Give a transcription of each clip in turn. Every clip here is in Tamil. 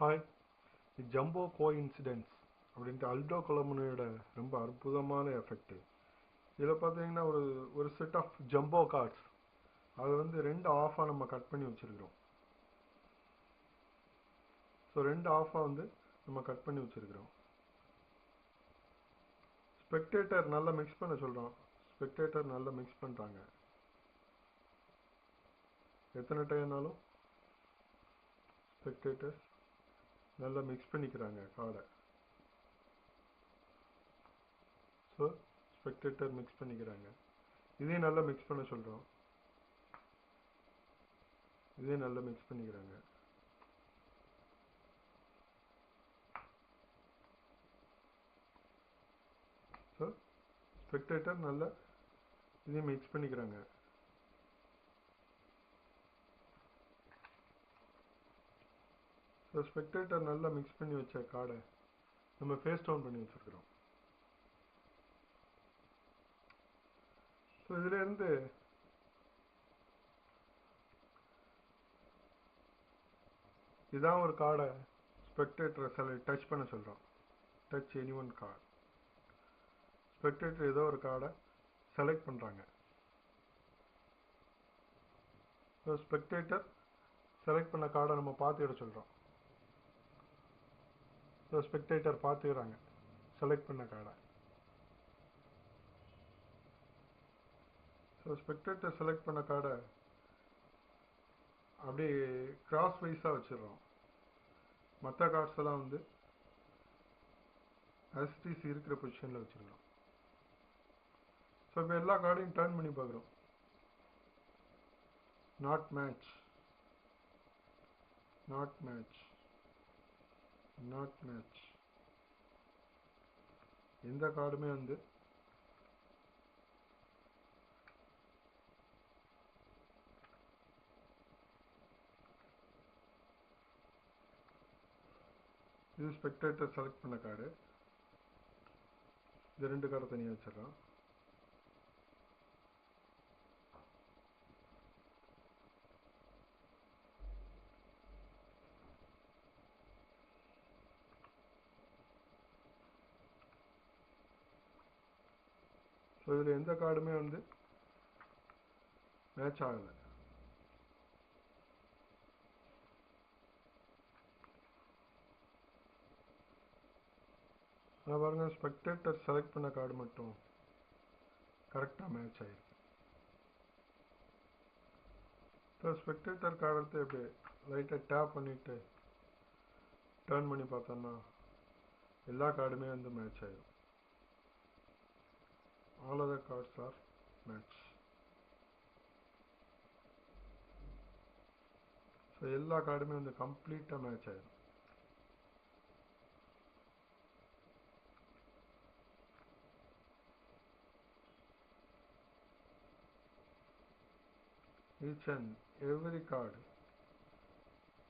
ஹாய் ஜம்போ கோ இன்சிடென்ட்ஸ் அப்படின்ட்டு அல்டோ கொலமுனையோட ரொம்ப அற்புதமான எஃபெக்ட் இதில் பார்த்தீங்கன்னா ஒரு ஒரு செட் ஆஃப் ஜம்போ கார்ட்ஸ் அதை வந்து ரெண்டு ஆஃபாக நம்ம கட் பண்ணி வச்சுருக்கிறோம். ஸோ ரெண்டு ஆஃபாக வந்து நம்ம கட் பண்ணி வச்சுருக்கிறோம். ஸ்பெக்டேட்டர் நல்லா மிக்ஸ் பண்ண சொல்கிறோம் ஸ்பெக்டேட்டர் நல்லா மிக்ஸ் பண்ணுறாங்க எத்தனை டைம்னாலும் ஸ்பெக்டேட்டர்ஸ் நல்லா மிக்ஸ் பண்ணிக்கிறாங்க காடை ஸோ ஸ்பெக்டேட்டர் மிக்ஸ் பண்ணிக்கிறாங்க. இதையும் நல்லா மிக்ஸ் பண்ண சொல்கிறோம் இதையும் நல்லா மிக்ஸ் பண்ணிக்கிறாங்க. ஸோ ஸ்பெக்டேட்டர் நல்லா இதையும் மிக்ஸ் பண்ணிக்கிறாங்க. ஸோ ஸ்பெக்டேட்டர் நல்லா மிக்ஸ் பண்ணி வச்ச கார்டை நம்ம ஃபேஸ் டவுன் பண்ணி வச்சுருக்கிறோம். ஸோ இதுலேருந்து இதான் ஒரு கார்டை ஸ்பெக்டேட்டரை சில டச் பண்ண சொல்கிறோம் touch any one card spectator ஏதோ ஒரு கார்டை செலக்ட் பண்ணுறாங்க ஸோ ஸ்பெக்டேட்டர் செலக்ட் பண்ண கார்டை நம்ம பார்த்துக்கிட சொல்கிறோம் ஸோ ஸ்பெக்டேட்டர் பார்த்துக்கிறாங்க. செலக்ட் பண்ண கார்டை ஸோ ஸ்பெக்டேட்டர் செலக்ட் பண்ண கார்டை அப்படியே கிராஸ் வைஸாக வச்சிடுறோம். மற்ற கார்ட்ஸ் எல்லாம் வந்து எஸ்டிசி இருக்கிற பொசிஷனில் வச்சிடலாம் ஸோ இப்போ எல்லா கார்டையும் டர்ன் பண்ணி பார்க்குறோம். Not match not match not match எந்த கார்டுமே வந்து இது ஸ்பெக்டேட்டர் செலக்ட் பண்ண கார்டு இது ரெண்டு கார்டை தனியாக வச்சிடறோம் ஸோ இதில் எந்த கார்டுமே வந்து மேட்ச் ஆகலை. நான் பாருங்க ஸ்பெக்டேட்டர் செலக்ட் பண்ண கார்டு மட்டும் கரெக்டாக மேட்ச் ஆயிருக்கு. இப்போ ஸ்பெக்டேட்டர் கார்டு எடுத்து எப்படி லைட்டாக டேப் பண்ணிவிட்டு டேர்ன் பண்ணி பார்த்தோன்னா எல்லா கார்டுமே வந்து மேட்ச் ஆயிடும் all other cards are match so எல்லா கார்டுமே வந்து கம்ப்ளீட்டாக மேட்ச் ஆயிடும் each and every card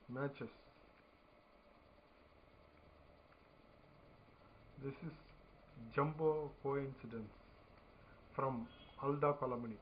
matches this is jumbo coincidence from Alda Palamani.